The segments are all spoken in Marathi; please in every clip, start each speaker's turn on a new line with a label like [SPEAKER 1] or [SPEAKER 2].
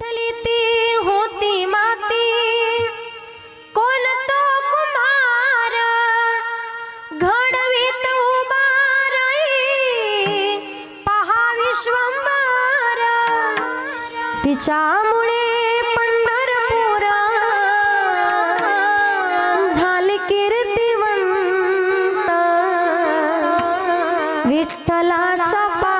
[SPEAKER 1] उठली ती होती माती. कोण तो कुमार घडवीत उभारई. पहा विश्वंभार. तिच्यामुळे पंढरपूर झाली कीर्तिवंत. विठ्ठलाचा पा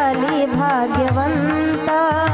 [SPEAKER 1] झाली भाग्यवंता।